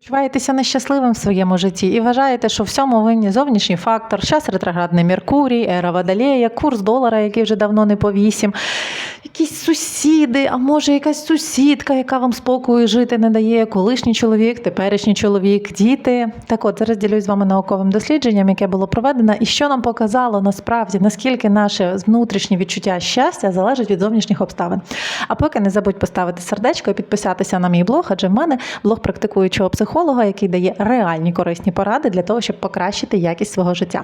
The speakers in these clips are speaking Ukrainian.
Почуваєтеся нещасливим в своєму житті і вважаєте, що всьому винні зовнішній фактор, час ретроградний Меркурій, ера Водолея, курс долара, який вже давно не по вісім, якісь сусіди, а може якась сусідка, яка вам спокою жити не дає, колишній чоловік, теперішній чоловік, діти. Так от зараз ділюсь з вами науковим дослідженням, яке було проведено, і що нам показало насправді, наскільки наше внутрішнє відчуття щастя залежить від зовнішніх обставин. А поки не забудь поставити сердечко і підписатися на мій блог, адже в мене блог практикуючого психолога, який дає реальні корисні поради для того, щоб покращити якість свого життя.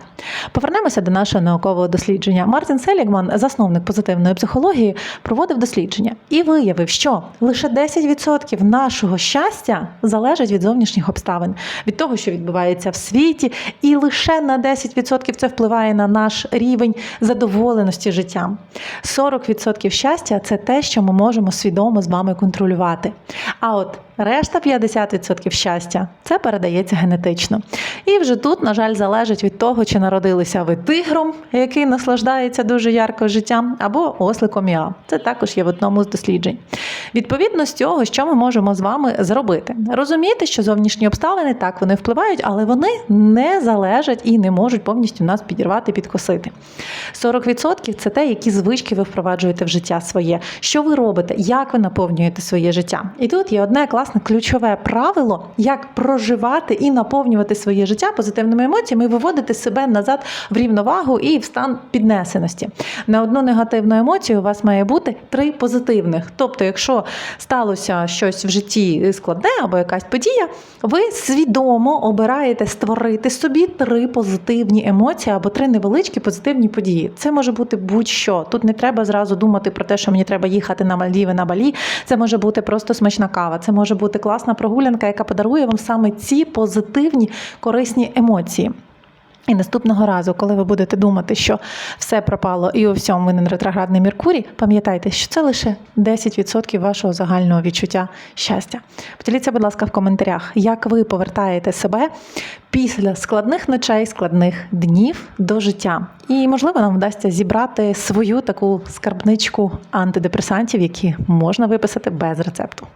Повернемося до нашого наукового дослідження. Мартін Селігман, засновник позитивної психології, проводив дослідження і виявив, що лише 10% нашого щастя залежить від зовнішніх обставин, від того, що відбувається в світі, і лише на 10% це впливає на наш рівень задоволеності життям. 40% щастя це те, що ми можемо свідомо з вами контролювати. А от решта 50% щастя це передається генетично. І вже тут, на жаль, залежить від того, чи народилися ви тигром, який наслаждається дуже ярко життям, або осликом я. Це також є в одному з досліджень. Відповідно з цього, що ми можемо з вами зробити? Розуміти, що зовнішні обставини так вони впливають, але вони не залежать і не можуть повністю нас підірвати, підкосити. 40% це те, які звички ви впроваджуєте в життя своє, що ви робите, як ви наповнюєте своє життя. І тут є одне класне ключове правило, як проживати і наповнювати своє життя позитивними емоціями, виводити себе назад в рівновагу і в стан піднесеності. На одну негативну емоцію у вас має бути три позитивних. Тобто, сталося щось в житті складне або якась подія, ви свідомо обираєте створити собі три позитивні емоції або три невеличкі позитивні події. Це може бути будь-що. Тут не треба зразу думати про те, що мені треба їхати на Мальдіви на Балі. Це може бути просто смачна кава. Це може бути класна прогулянка, яка подарує вам саме ці позитивні корисні емоції. І наступного разу, коли ви будете думати, що все пропало і у всьому винен ретроградний Меркурій, пам'ятайте, що це лише 10% вашого загального відчуття щастя. Поділіться, будь ласка, в коментарях, як ви повертаєте себе після складних ночей, складних днів до життя. І можливо нам вдасться зібрати свою таку скарбничку антидепресантів, які можна виписати без рецепту.